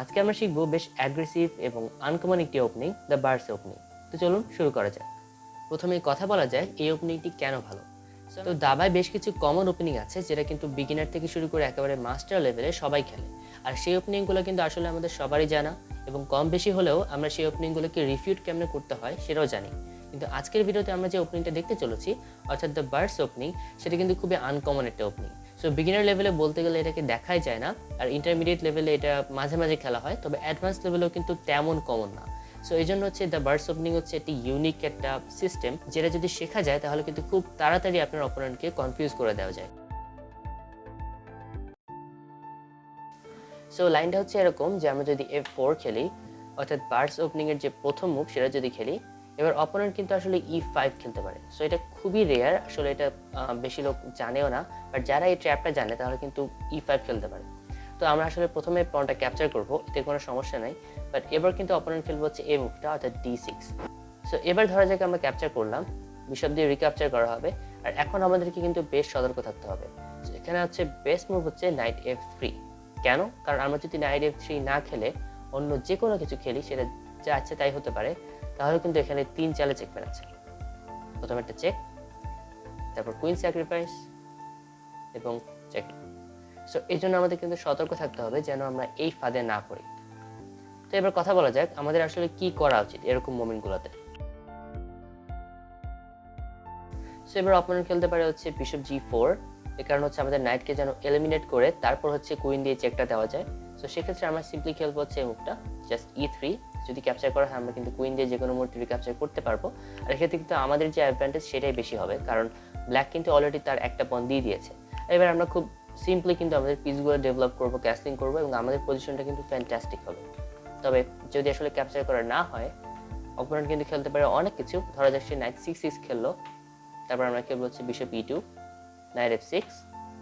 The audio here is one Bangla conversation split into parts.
আজকে আমরা শিখব বেশ অ্যাগ্রেসিভ এবং আনকমন একটি ওপেনিং দ্য বার্স ওপেনিং তো চলুন শুরু করা যাক। প্রথমে কথা বলা যায় এই ওপেনিংটি কেন ভালো? তো দাবায় বেশ কিছু কমন ওপেনিং আছে যেটা কিন্তু বিগিনার থেকে শুরু করে একেবারে মাস্টার লেভেলে সবাই খেলে। আর সেই ওপেনিংগুলো কিন্তু আসলে আমাদের সবারই জানা এবং কম বেশি হলেও আমরা সেই ওপেনিংগুলোকে রিফিউট কেমনে করতে হয় সেটাও জানি। কিন্তু আজকের ভিডিওতে আমরা যে ওপেনিংটা দেখতে চলেছি অর্থাৎ দ্য বার্ডস ওপেনিং সেটা কিন্তু খুবই আনকমন একটা ওপেনিং সো বিগিনার লেভেলে বলতে গেলে এটাকে দেখাই যায় না। আর ইন্টারমিডিয়েট লেভেলে এটা মাঝে মাঝে খেলা হয়। তবে অ্যাডভান্স লেভেলেও কিন্তু তেমন কমন না। সো এই জন্য হচ্ছে দ্য বার্ডস ওপেনিং হচ্ছে একটি ইউনিক একটা সিস্টেম যেটা যদি শেখা যায়, তাহলে কিন্তু খুব তাড়াতাড়ি আপনার অপোনেন্টকে কনফিউজ করে দেওয়া যায়। সো লাইনটা হচ্ছে এরকম যে আমরা যদি এফ ফোর খেলি, অর্থাৎ বার্ডস ওপেনিং এর যে প্রথম মুভ সেটা যদি খেলি এবার অপোনেন্ট কিন্তু আসলে ই ফাইভ খেলতে পারে। সো এটা খুবই রেয়ার আসলে এটা বেশি লোক জানেও না বাট যারা এই ট্র্যাপটা জানে তাহলে কিন্তু ই ফাইভ খেলতে পারে। তো আমরা আসলে প্রথমে পয়েন্টটা ক্যাপচার করব, এতে কোনো সমস্যা নাই বাট এবার কিন্তু অপোনেন্ট খেলব হচ্ছে এ মুভটা অর্থাৎ ডি সিক্স সো এবার ধরা যাক আমরা ক্যাপচার করলাম বিশপ দিয়ে রিক্যাপচার করা হবে, আর এখন আমাদেরকে কিন্তু বেশ সতর্ক থাকতে হবে। এখানে হচ্ছে বেস্ট মুভ হচ্ছে নাইট এফ থ্রি কেন? কারণ আমরা যদি নাইট এফ থ্রি না খেলে, অন্য যে কোনো কিছু খেলি, সেটা যা আছে তাই হতে পারে। তাহলে কিন্তু এখানে তিন চালে চেক আছে প্রথমে একটা চেক তারপর কুইন স্যাক্রিফাইস এবং চেক সো এই জন্য আমাদের কিন্তু সতর্ক থাকতে হবে যেন আমরা এই ফাঁদে না পড়ি। তো এবার কথা বলা যাক, আমাদের আসলে কি করা উচিত এরকম মোমেন্টগুলোতে সো এবার অপোনেন্ট খেলতে পারে হচ্ছে বিশপ জি ফোর এ কারণ হচ্ছে আমাদের নাইটকে যেন এলিমিনেট করে তারপর হচ্ছে কুইন দিয়ে চেকটা দেওয়া যায়। সো সেক্ষেত্রে আমরা সিম্পলি খেলব হচ্ছে এই মুভটা জাস্ট ই থ্রি যদি ক্যাপচার করা হয়, আমরা কিন্তু কুইন দিয়ে যে কোনো মুহূর্তে রিক্যাপচার করতে পারব। আর এক্ষেত্রে কিন্তু আমাদের যে অ্যাডভান্টেজ সেটাই বেশি হবে, কারণ ব্ল্যাক কিন্তু অলরেডি তার একটা পন দিয়ে দিয়েছে। এবার আমরা খুব সিম্পলি কিন্তু আমাদের পিসগুলো ডেভেলপ করব ক্যাসলিং করব এবং আমাদের পজিশনটা কিন্তু ফ্যান্টাস্টিক হবে। তবে যদি আসলে ক্যাপচার করা না হয় অপোনেন্ট কিন্তু খেলতে পারে অনেক কিছু। ধরা যাক সে নাইট সিক্স সিক্স খেললো, তারপর আমরা খেলব হচ্ছে bishop E two knight F six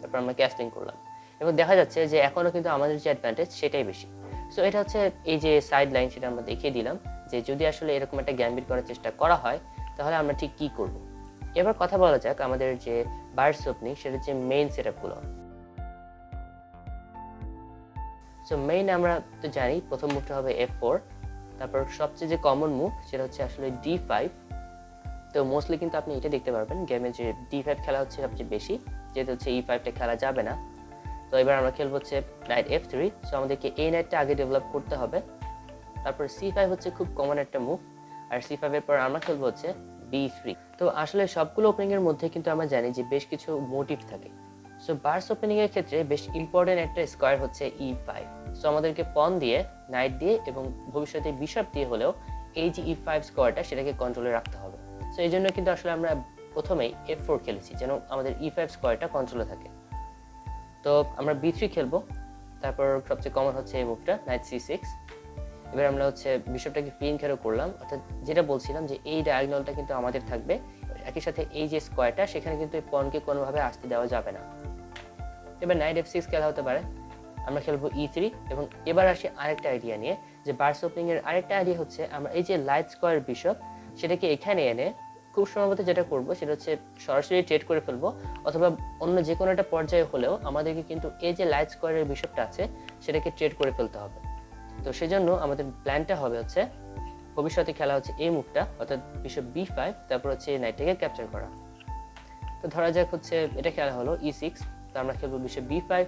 তারপর আমরা ক্যাস্টিং করলাম। এবং দেখা যাচ্ছে যে এখনও কিন্তু আমাদের যে অ্যাডভান্টেজ সেটাই বেশি। সো এটা হচ্ছে এই যে সাইড লাইন সেটা আমরা দেখিয়ে দিলাম যে যদি আসলে এরকম একটা গ্যাম্বিট করার চেষ্টা করা হয়, তাহলে আমরা ঠিক কী করব? এবার কথা বলা যাক আমাদের যে বার্ডস ওপেনিং সেটা হচ্ছে মেইন সেট আপগুলো সো মেইন আমরা তো জানি, প্রথম মুভটা হবে এফ ফোর তারপর সবচেয়ে যে কমন মুভ সেটা হচ্ছে আসলে ডি ফাইভ তো মোস্টলি কিন্তু আপনি এটা দেখতে পারবেন গেমে যে ডি ফাইভ খেলা হচ্ছে সবচেয়ে বেশি, যেহেতু হচ্ছে ই ফাইভটা খেলা যাবে না। তো এবার আমরা খেলব হচ্ছে নাইট এফ থ্রি সো আমাদেরকে এই নাইটটা আগে ডেভেলপ করতে হবে। তারপর সি ফাইভ হচ্ছে খুব কমন একটা মুভ আর সি ফাইভের পর আমরা খেলব হচ্ছে বি থ্রি তো আসলে সবগুলো ওপেনিংয়ের মধ্যে কিন্তু আমরা জানি যে বেশ কিছু মোটিভ থাকে। সো বার্স ওপেনিংয়ের ক্ষেত্রে বেশ ইম্পর্টেন্ট একটা স্কোয়ার হচ্ছে ই ফাইভ সো আমাদেরকে পন দিয়ে নাইট দিয়ে এবং ভবিষ্যতে বিশপ দিয়ে হলেও এই যে ই ফাইভ স্কোয়ারটা সেটাকে কন্ট্রোলে রাখতে হবে। সো এই জন্য কিন্তু আসলে আমরা প্রথমেই এফ ফোর খেলেছি, যেন আমাদের ই ফাইভ স্কোয়ারটা কন্ট্রোলে থাকে। তো আমরা বি থ্রি খেলব। তারপর সবচেয়ে কমন হচ্ছে এই মুভটা নাইট সি সিক্স এবার আমরা হচ্ছে বিশপটাকে ফিন খেরো করলাম। অর্থাৎ যেটা বলছিলাম যে এই ডায়াগনালটা কিন্তু আমাদের থাকবে। একই সাথে এই যে স্কোয়ারটা সেখানে কিন্তু এই পনকে কোনোভাবে আসতে দেওয়া যাবে না। এবার নাইট এফ সিক্স খেলা হতে পারে। আমরা খেলব ই থ্রি এবং এবার আসি আরেকটা আইডিয়া নিয়ে, যে বার্স ওপেনিং এর আরেকটা আইডিয়া হচ্ছে, আমরা এই যে লাইট স্কোয়ার বিশপ সেটাকে এখানে এনে খুব সম্ভবত যেটা করব সেটা হচ্ছে সরাসরি ট্রেড করে ফেলব, অথবা অন্য যে কোনো একটা পর্যায়ে হলেও আমাদেরকে কিন্তু এই যে লাইট স্কোয়ারের বিশপটা আছে, সেটাকে ট্রেড করে ফেলতে হবে। তো সেজন্য আমাদের প্ল্যানটা হবে হচ্ছে, ভবিষ্যতে খেলা হচ্ছে এই মুভটা অর্থাৎ বিশপ বি ফাইভ তারপর হচ্ছে এই নাইটটাকে ক্যাপচার করা। তো ধরা যাক হচ্ছে এটা খেলা হলো ই সিক্স তো আমরা খেলব বিশপ বি ফাইভ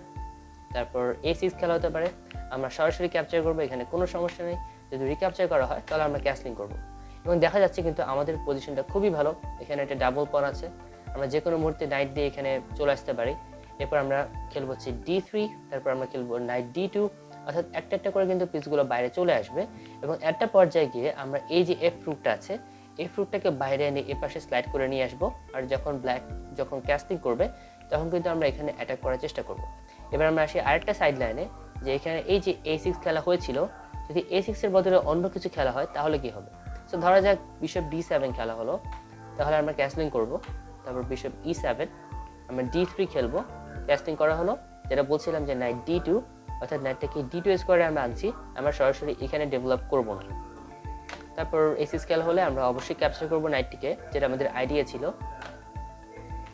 তারপর এ সিক্স খেলা হতে পারে। আমরা সরাসরি ক্যাপচার করব, এখানে কোনো সমস্যা নেই। যদি রিক্যাপচার করা হয়, তাহলে আমরা ক্যাসলিং করব। এবং দেখা যাচ্ছে কিন্তু আমাদের পজিশনটা খুবই ভালো। এখানে একটা ডাবল পন আছে। আমরা যে কোনো মুহূর্তে নাইট দিয়ে এখানে চলে আসতে পারি। এরপর আমরা খেলব হচ্ছে ডি থ্রি তারপর আমরা খেলব নাইট ডি টু অর্থাৎ একটা একটা করে কিন্তু পিসগুলো বাইরে চলে আসবে এবং একটা পর্যায়ে গিয়ে আমরা এই যে এফ ফ্রুটটা আছে এই ফ্রুটটাকে বাইরে এনে এপাশে স্লাইড করে নিয়ে আসব। আর যখন ব্ল্যাক যখন ক্যাস্টিং করবে, তখন কিন্তু আমরা এখানে অ্যাটাক করার চেষ্টা করব। এবার আমরা আসি আরেকটা সাইড লাইনে যে এখানে এই যে এ সিক্স খেলা হয়েছিল, যদি এ সিক্সের বদলে অন্য কিছু খেলা হয়, তাহলে কি হবে? সো ধরা যাক বিশপ ডি সেভেন খেলা হলো। তাহলে আমরা ক্যাসলিং করব। তারপর বিশপ ই সেভেন আমরা ডি থ্রি খেলব। ক্যাসলিং করা হলো। যেটা বলছিলাম যে নাইট ডি টু অর্থাৎ নাইটটাকে ডি টু স্কোয়ারে আমরা আনছি। আমরা সরাসরি এখানে ডেভেলপ করব না। তারপর এসি স্কেল হলে আমরা অবশ্যই ক্যাপচার করব নাইটটিকে যেটা আমাদের আইডিয়া ছিল।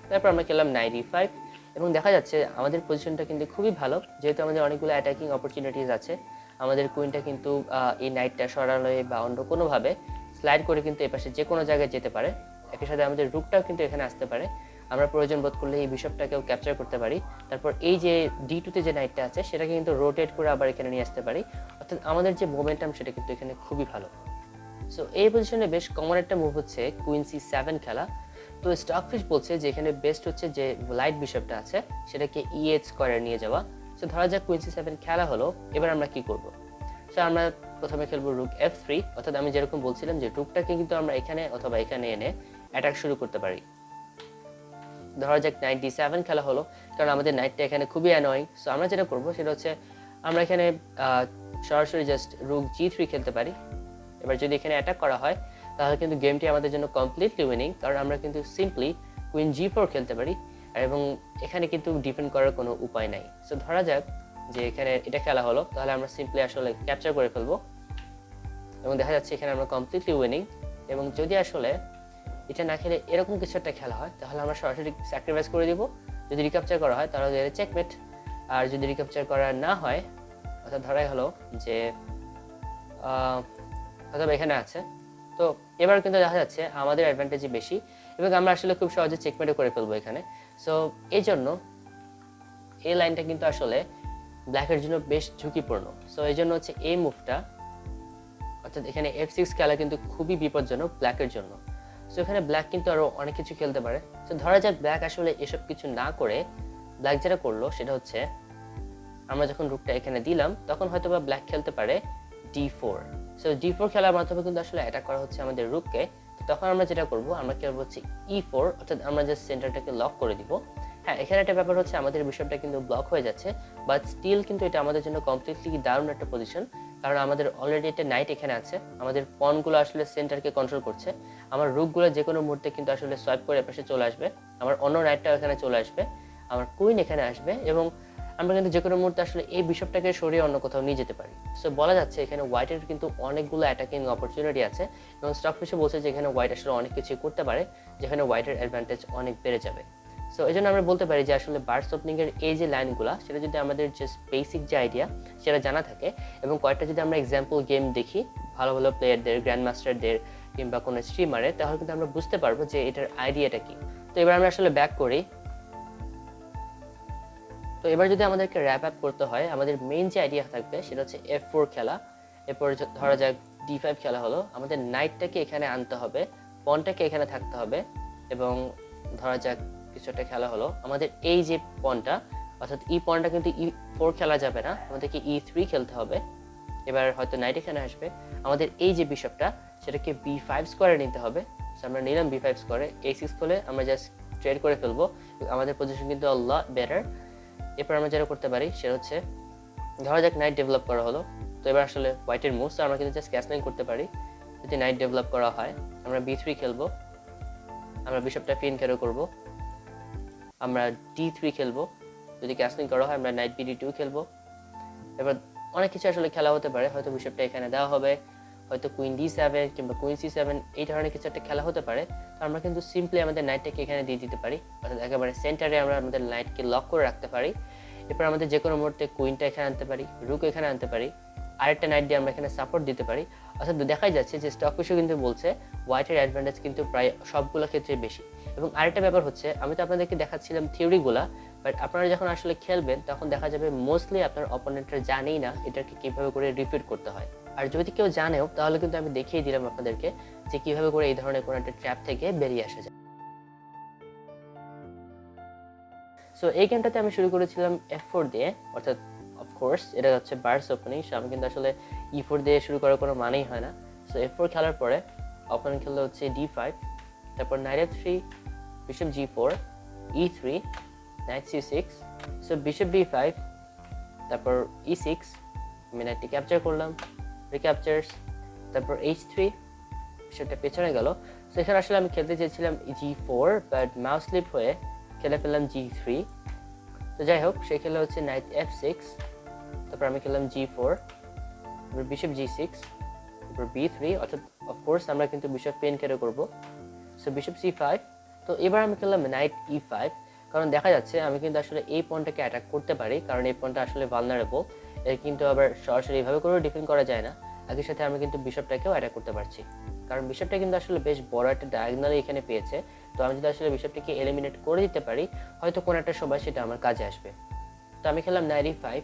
তারপর আমরা খেললাম নাইট ই ফাইভ এবং দেখা যাচ্ছে আমাদের পজিশনটা কিন্তু খুবই ভালো। যেহেতু আমাদের অনেকগুলো অ্যাটাকিং অপরচুনিটিস আছে, আমাদের কুইনটা কিন্তু এই নাইটটা সরালে বা অন্য কোনোভাবে স্লাইড করে কিন্তু এপাশে যে কোনো জায়গায় যেতে পারে। একই সাথে আমাদের রুকটাও কিন্তু এখানে আসতে পারে। আমরা প্রয়োজন বোধ করলে এই বিশপটাকেও ক্যাপচার করতে পারি। তারপর এই যে ডি টুতে যে নাইটটা আছে, সেটাকে কিন্তু রোটেট করে আবার এখানে নিয়ে আসতে পারি। অর্থাৎ আমাদের যে মোমেন্টাম সেটা কিন্তু এখানে খুবই ভালো। সো এই পজিশনে বেশ কমন একটা মুভ হচ্ছে কুইন সি সেভেন খেলা। তো স্টকফিশ বলছে যে এখানে বেস্ট হচ্ছে যে লাইট বিশপটা আছে, সেটাকে ইএচ স্কোয়ারে নিয়ে যাওয়া। সো ধরা যাক কুইন সি সেভেন খেলা হলো, এবার আমরা কি করব? সো আমরা প্রথমে খেলব রুক এফ থ্রি অর্থাৎ আমি যেরকম বলছিলাম যে রুকটাকে কিন্তু আমরা এখানে অথবা এখানে এনে অ্যাটাক শুরু করতে পারি। ধরা যাক নাইট ডি সেভেন খেলা হলো, কারণ আমাদের নাইটটা এখানে খুবই অ্যানোয়িং সো আমরা যেটা করব সেটা হচ্ছে, আমরা এখানে সরাসরি জাস্ট রুক জি থ্রি খেলতে পারি। এবার যদি এখানে অ্যাটাক করা হয়, তাহলে কিন্তু গেমটি আমাদের জন্য কমপ্লিটলি উইনিং কারণ আমরা কিন্তু সিম্পলি কুইন জি ফোর খেলতে পারি। এবং এখানে কিন্তু ডিফেন্ড করার কোনো উপায় নাই। সো ধরা যাক যে এখানে এটা খেলা হলো, তাহলে আমরা সিম্পলি আসলে ক্যাপচার করে ফেলব। এবং দেখা যাচ্ছে এখানে আমরা কমপ্লিটলি উইনিং এবং যদি আসলে এটা না খেলে এরকম কিছু একটা খেলা হয়, তাহলে আমরা সরাসরি স্যাক্রিফাইস করে দিব। যদি রিক্যাপচার করা হয়, তাহলে এটা চেকমেট আর যদি রিক্যাপচার করা না হয়, অর্থাৎ ধরাই হলো যে অথবা এখানে আছে। তো এবার কিন্তু দেখা যাচ্ছে আমাদের অ্যাডভান্টেজই বেশি এবং আমরা আসলে খুব সহজে চেকমেটও করে ফেলব এখানে। সো এই জন্য এই লাইনটা কিন্তু আসলে ব্ল্যাকের জন্য বেশ ঝুঁকিপূর্ণ। সো এই জন্য হচ্ছে এই মুভটা অর্থাৎ এখানে এফ সিক্স খেলা কিন্তু খুবই বিপজ্জনক ব্ল্যাকের জন্য। সো এখানে ব্ল্যাক কিন্তু আরও অনেক কিছু খেলতে পারে। তো ধরা যাক ব্ল্যাক আসলে এসব কিছু না করে ব্ল্যাক যেটা করল সেটা হচ্ছে, আমরা যখন রুকটা এখানে দিলাম, তখন হয়তো বা ব্ল্যাক খেলতে পারে D four so D four খেলার মাধ্যমে কিন্তু আসলে অ্যাটাক করা হচ্ছে আমাদের রুককে তখন আমরা যেটা করব, আমরা খেলব হচ্ছে ই ফোর অর্থাৎ আমরা যে সেন্টারটাকে লক করে দিব হ্যাঁ এখানে একটা ব্যাপার হচ্ছে আমাদের বিষয়টা কিন্তু ব্লক হয়ে যাচ্ছে বাট স্টিল কিন্তু এটা আমাদের জন্য কমপ্লিটলি দারুণ একটা পজিশন কারণ আমাদের অলরেডি একটা নাইট এখানে আছে, আমাদের পনগুলো আসলে সেন্টারকে কন্ট্রোল করছে, আমার রুকগুলো যে কোনো মুহূর্তে কিন্তু আসলে সোয়াইপ করে পাশে চলে আসবে, আমার অন্য নাইটটাও এখানে চলে আসবে, আমার কুইন এখানে আসবে, এবং আমরা কিন্তু যে কোনো মুহূর্তে আসলে এই বিশপটাকে সরিয়ে অন্য কোথাও নিয়ে যেতে পারি। সো বলা যাচ্ছে এখানে হোয়াইটের কিন্তু অনেকগুলো অ্যাটাকিং অপরচুনিটি আছে, এবং স্টক ফিশে বলছে যে এখানে হোয়াইট আসলে অনেক কিছুই করতে পারে, যেখানে হোয়াইটের অ্যাডভান্টেজ অনেক বেড়ে যাবে। সো এই জন্য আমরা বলতে পারি যে আসলে বার্ডস ওপেনিং এর এই যে লাইনগুলো সেটা যদি আমাদের জাস্ট বেসিক যে আইডিয়া সেটা জানা থাকে এবং কয়েকটা যদি আমরা এক্সাম্পল গেম দেখি, ভালো ভালো প্লেয়ারদের গ্র্যান্ড মাস্টারদের কিংবা কোনো স্ট্রিমারের তাহলে কিন্তু আমরা বুঝতে পারব যে এটার আইডিয়াটা কি। তো এবার আমরা আসলে ব্যাক করি। তো এবার যদি আমাদেরকে র্যাপ আপ করতে হয়, আমাদের মেইন যে আইডিয়া থাকবে, সেটা হচ্ছে এফ ফোর খেলা। এরপর ধরা যাক ডি ফাইভ খেলা হলো। আমাদের নাইটটাকে এখানে আনতে হবে পনটাকে এখানে থাকতে হবে এবং ধরা যাক কিছু একটা খেলা হলো। আমাদের এই যে পনটা অর্থাৎ ই পনটা কিন্তু ই ফোর খেলা যাবে না, আমাদেরকে ই থ্রি খেলতে হবে। এবার হয়তো নাইট এখানে আসবে। আমাদের এই যে বিশপটা সেটাকে বি ফাইভ স্কোয়ারে নিতে হবে। আমরা নিলাম বি ফাইভ স্কোয়ারে এই সিক্স হলে আমরা জাস্ট ট্রেড করে ফেলব। আমাদের পজিশন কিন্তু আল্লাহ বেটার এরপর আমরা যেটা করতে পারি, সেটা হচ্ছে, ধরা যাক নাইট ডেভেলপ করা হলো। তো এবার আসলে হোয়াইটের মুভ আমরা কিন্তু জাস্ট ক্যাসলিং করতে পারি। যদি নাইট ডেভেলপ করা হয়, আমরা বি থ্রি খেলব। আমরা বিশপটা পিন ক্যারো করব। আমরা ডি থ্রি খেলব। যদি ক্যাসলিং করা হয়, আমরা নাইট বিডি টু খেলব। এবার অনেক কিছু আসলে খেলা হতে পারে। হয়তো বিশপটা এখানে দেওয়া হবে, হয়তো কুইন ডি সেভেন কিংবা কুইন সি সেভেন এই ধরনের কিছু একটা খেলা হতে পারে। তো আমরা কিন্তু সিম্পলি আমাদের নাইটটাকে এখানে দিয়ে দিতে পারি। অর্থাৎ একেবারে সেন্টারে আমরা আমাদের নাইটকে লক করে রাখতে পারি। এরপর আমাদের যে কোনো মুহূর্তে কুইনটা এখানে আনতে পারি রুক এখানে আনতে পারি। আরেকটা নাইট দিয়ে আমরা এখানে সাপোর্ট দিতে পারি। অর্থাৎ দেখাই যাচ্ছে যে স্টক ফিশও কিন্তু বলছে হোয়াইটের অ্যাডভান্টেজ কিন্তু প্রায় সবগুলো ক্ষেত্রে বেশি। এবং আরেকটা ব্যাপার হচ্ছে, আমি তো আপনাদেরকে দেখাচ্ছিলাম থিওরিগুলা বাট আপনারা যখন আসলে খেলবেন, তখন দেখা যাবে মোস্টলি আপনার অপোনেন্টরা জানেই না এটাকে কীভাবে করে রিপিট করতে হয়। আর যদি কেউ জানেও, তাহলে কিন্তু আমি দেখিয়ে দিলাম আপনাদেরকে যে কীভাবে করে এই ধরনের কোনো একটা ট্র্যাপ থেকে বেরিয়ে আসা যায়। সো এই গেমটাতে আমি শুরু করেছিলাম এফ ফোর দিয়ে, অর্থাৎ অফকোর্স এটা হচ্ছে বার্স ওপেনিং সো আমি কিন্তু আসলে ই ফোর দিয়ে শুরু করার কোনো মানেই হয় না। সো এফ ফোর খেলার পরে অপোনেন্ট খেললো হচ্ছে ডি ফাইভ তারপর knight three bishop G four E three knight C six so bishop B five তারপর ই সিক্স আমি নাইটটি ক্যাপচার করলাম রিক্যাপচার্স তারপর এইচ থ্রি সেটা পেছনে গেল। সো এখানে আসলে আমি খেলতে চেয়েছিলাম G four but mouse slip হয়ে খেলে ফেললাম জি থ্রি তো যাই হোক, সে খেলা হচ্ছে নাইট এফ সিক্স তারপর আমি খেললাম জি ফোর তারপর বিশপ জি সিক্স তারপর বি থ্রি অর্থাৎ অফকোর্স আমরা কিন্তু বিশপ পেন কেটে করব। সো বিশপ সি ফাইভ তো এবার আমি খেললাম নাইট ই ফাইভ কারণ দেখা যাচ্ছে আমি কিন্তু আসলে এই পয়েন্টটাকে অ্যাটাক করতে পারি, কারণ এই পয়েন্টটা আসলে ভালনারেবল এর কিন্তু আবার সরাসরি এভাবে করেও ডিফেন্ড করা যায় না। একই সাথে আমরা কিন্তু বিশপটাকেও অ্যাটাক করতে পারছি। কারণ বিশপটা কিন্তু আসলে বেশ বড় একটা ডায়াগনালি এখানে পেয়েছে, তো আমি যদি আসলে বিশপটাকে এলিমিনেট করে দিতে পারি, হয়তো কোনো একটা সময় সেটা আমার কাজে আসবে। তো আমি খেললাম নাইনটি ফাইভ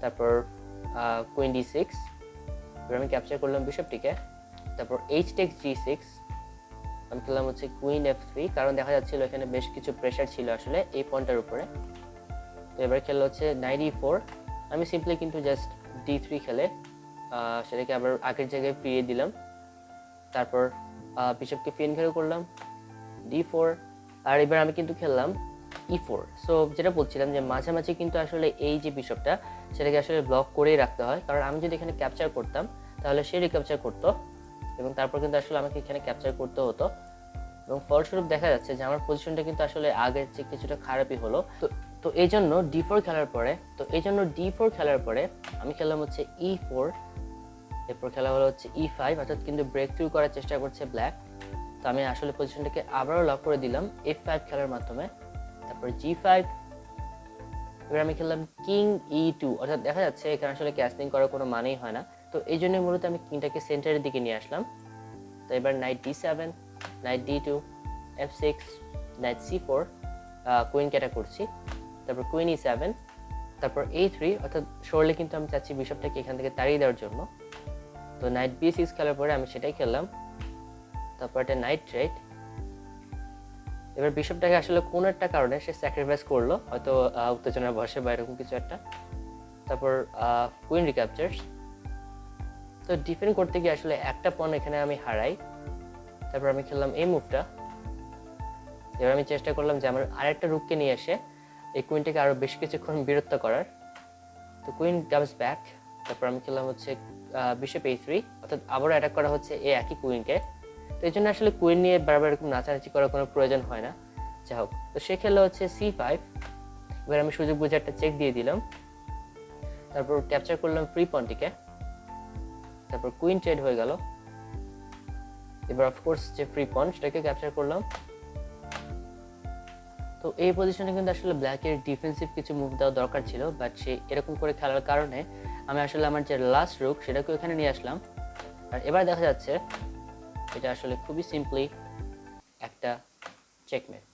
তারপর কুইন ডি সিক্স এবার আমি ক্যাপচার করলাম বিশপটিকে, তারপর এইচ টেক্স জি সিক্স আমি খেললাম হচ্ছে কুইন এফ থ্রি কারণ দেখা যাচ্ছিল এখানে বেশ কিছু প্রেশার ছিল আসলে এই পয়েন্টটার উপরে। তো এবার খেলা হচ্ছে নাইনটি ফোর আমি সিম্পলি কিন্তু জাস্ট ডি থ্রি খেলে সেটাকে আবার আগের জায়গায় ফিরিয়ে দিলাম। তারপর বিশপকে ফিন ঘেরো করলাম ডি ফোর আর এবার আমি কিন্তু খেললাম ই ফোর সো যেটা বলছিলাম যে মাঝামাঝি কিন্তু আসলে এই যে বিশপটা সেটাকে আসলে ব্লক করেই রাখতে হয়। কারণ আমি যদি এখানে ক্যাপচার করতাম, তাহলে সে রিক্যাপচার করতো এবং তারপর কিন্তু আসলে আমাকে এখানে ক্যাপচার করতে হতো। এবং ফলস্বরূপ দেখা যাচ্ছে যে আমার পজিশনটা কিন্তু আসলে আগের চেয়ে কিছুটা খারাপই হলো। তো তো এই জন্য ডি ফোর খেলার পরে, তো এই জন্য ডি ফোর খেলার পরে আমি খেললাম হচ্ছে ই ফোর এরপর খেলা হলো হচ্ছে ই ফাইভ অর্থাৎ কিন্তু ব্রেক থ্রু করার চেষ্টা করছে ব্ল্যাক তো আমি আসলে পজিশনটাকে আবারও লক করে দিলাম এফ ফাইভ খেলার মাধ্যমে। তারপর জি ফাইভ এবার আমি খেললাম কিং ই টু অর্থাৎ দেখা যাচ্ছে এখানে আসলে ক্যাসলিং করার কোনো মানেই হয় না। তো এই জন্য মূলত আমি কিংটাকে সেন্টারের দিকে নিয়ে আসলাম। তো এবার knight D seven knight D two F six knight C four queen ক্যাটা করছি। তারপর কুইন ই সেভেন তারপর এ থ্রি অর্থাৎ সরলে কিন্তু আমি চাচ্ছি বিশপটাকে এখান থেকে তাড়িয়ে দেওয়ার জন্য। তো নাইট বি সিক্স খেলার পরে আমি সেটাই খেললাম। তারপর একটা নাইট ট্রেড এবার বিশপটাকে আসলে কোনো একটা কারণে সে স্যাক্রিফাইস করল, হয়তো উত্তেজনার বসে বা এরকম কিছু একটা। তারপর কুইন রিক্যাপচার্স তো ডিফেন্ড করতে গিয়ে আসলে একটা পণ এখানে আমি হারাই। তারপর আমি খেললাম এই মুভটা এবার আমি চেষ্টা করলাম যে আমার আরেকটা রুককে নিয়ে এসে এই কুইনটাকে আরও বেশ কিছুক্ষণ বিরক্ত করার। তো কুইন কামস ব্যাক তারপর আমি খেললাম হচ্ছে বিশপ এই থ্রি অর্থাৎ আবারও অ্যাটাক করা হচ্ছে এই একই কুইনকে তো এই জন্য আসলে কুইন নিয়ে বারবার এরকম নাচানাচি করার কোনো প্রয়োজন হয় না। যাই হোক, তো সে খেললো হচ্ছে সি ফাইভ এবার আমি সুযোগ বুঝে একটা চেক দিয়ে দিলাম। তারপর ক্যাপচার করলাম ফ্রি পয়েন্টটিকে তারপর কুইন ট্রেড হয়ে গেল। এবার অফকোর্স যে ফ্রি পয়েন্ট সেটাকে ক্যাপচার করলাম। তো এই পজিশনে কিন্তু আসলে ব্ল্যাকের ডিফেন্সিভ কিছু মুভ দেওয়া দরকার ছিল বাট সে এরকম করে খেলার কারণে আমি আসলে আমার যে লাস্ট রুক সেটাকে এখানে নিয়ে আসলাম। আর এবার দেখা যাচ্ছে এটা আসলে খুবই সিম্পলি একটা চেকমেট